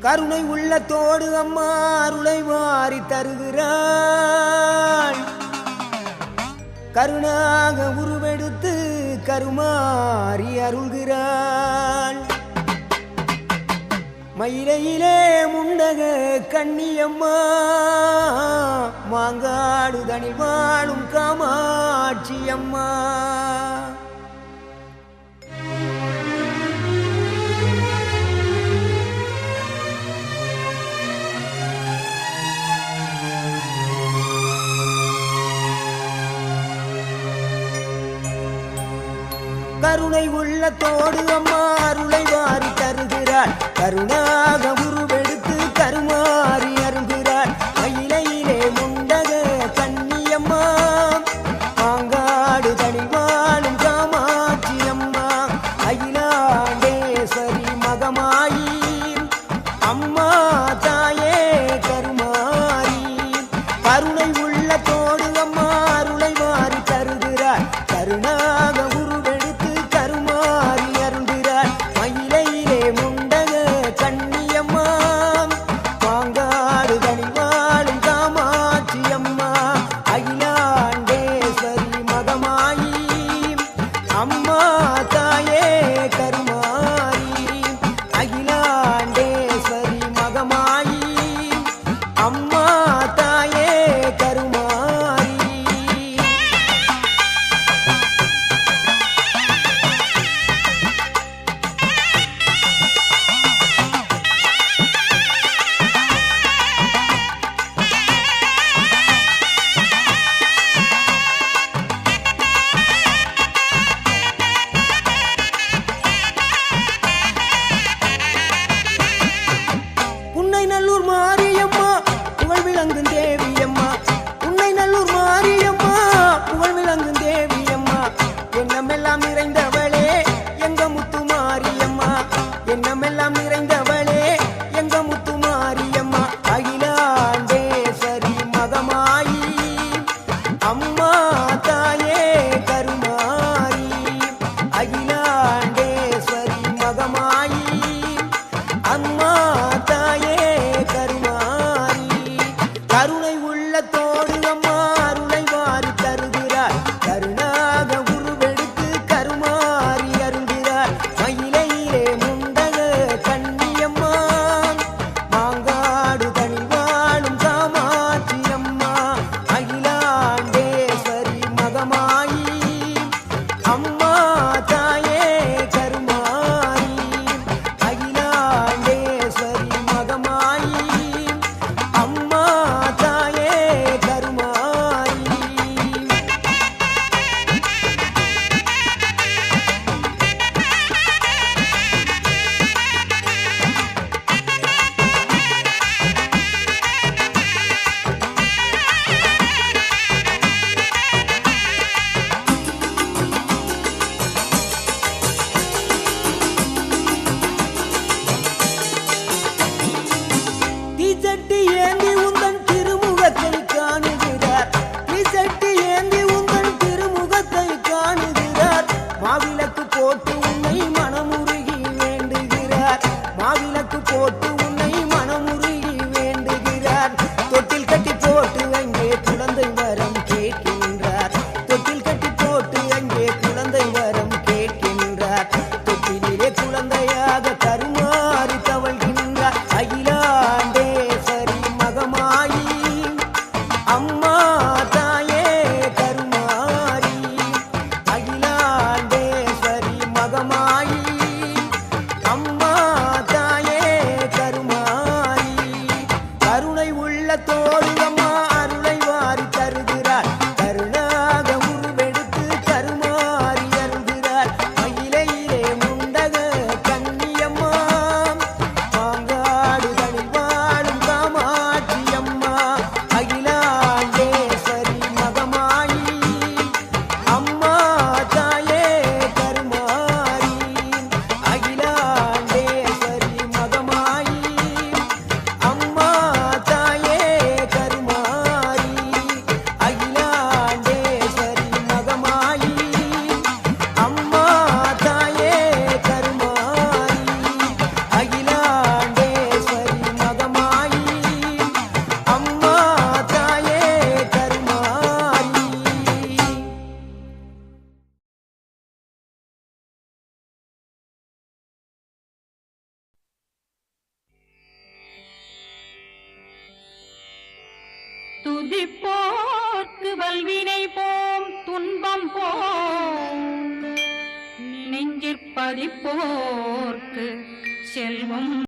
கருணை உள்ளத்தோடு அம்மா அருளை மாறி தருகிறாள். கருணாக உருவெடுத்து கருமாறி அருள்கிறாள். மயிலையிலே முண்டக கண்ணியம்மா மாங்காடு தனிவாழும் காமாட்சியம்மா. கருணை உள்ளத்தோடு அம்மா அருளை வாரி தருகிறாள். கருணாக உருவெடுத்து கருமாறி அருகிறாள் மயிலையிலே முண்டக கன்னியம்மா மாங்காடு தனிவாளும் காமாட்சி அம்மா. அயிலாண்டேஸ்வரி மகமாயி. அம்மா தாய la கற்பினிலே குழந்தையாக தருமாறி தவழ்கின்றார் சரி மகமாயி. அம்மா தாயே கருமாரி சரி மகமாயி. அம்மா தாயே கருமாரி கருணை உள்ள தோல் துதிப்போர்க்கு வல்வினை போம் துன்பம் போம். நெஞ்சிற்பதிப்போர்க்கு செல்வம்